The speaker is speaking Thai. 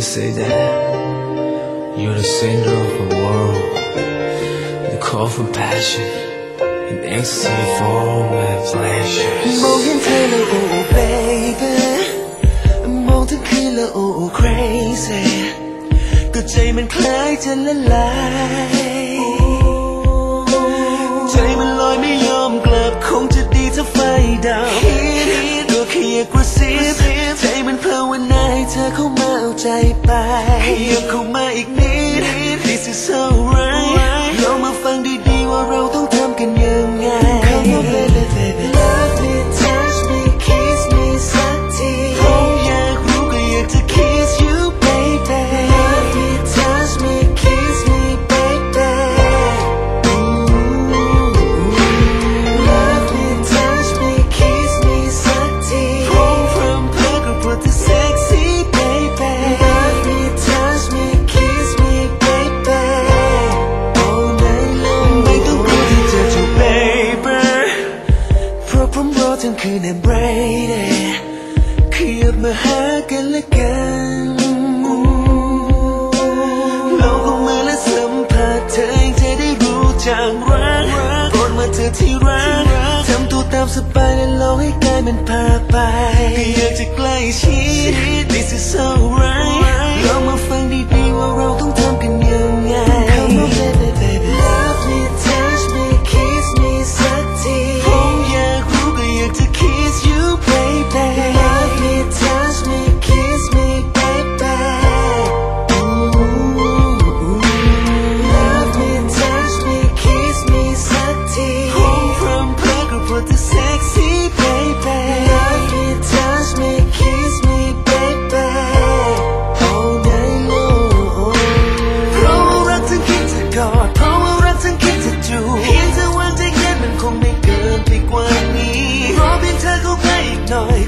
to say that you're the center of the world, the call for passion, and ecstasy for all my pleasures. มองเห็นเธอแล้วโอ้ baby มองทั้งคืนแล้วโอ้ crazy ก็ใจมันคล้ายจะละลาย ใจมันลอยไม่ยอมกลับคงจะดีถ้าไฟดับก็แค่อยากกระซิบใจมันเพลาวนาให้เธอเข้ามา ใจไปให้ยกเข้ามาอีกนิด This is alright and Brady ขยับมาหากันละกันลองเอามือและสัมผัสเธอเองเธอได้รู้จักรักโปรดมาเธอที่รักทำตัวตามสบายและลองให้กายมันพาไป Parker put the sexy baby Love me touch me kiss me baby all night long เพราะว่ารักทั้งคิดจะกอดเพราะว่ารักทั้งคิดจะจูบเพียงเธอวางใจแค่มันคงไม่เกินไปกว่านี้รอเพียงเธอเข้าใกล้อีกหน่อย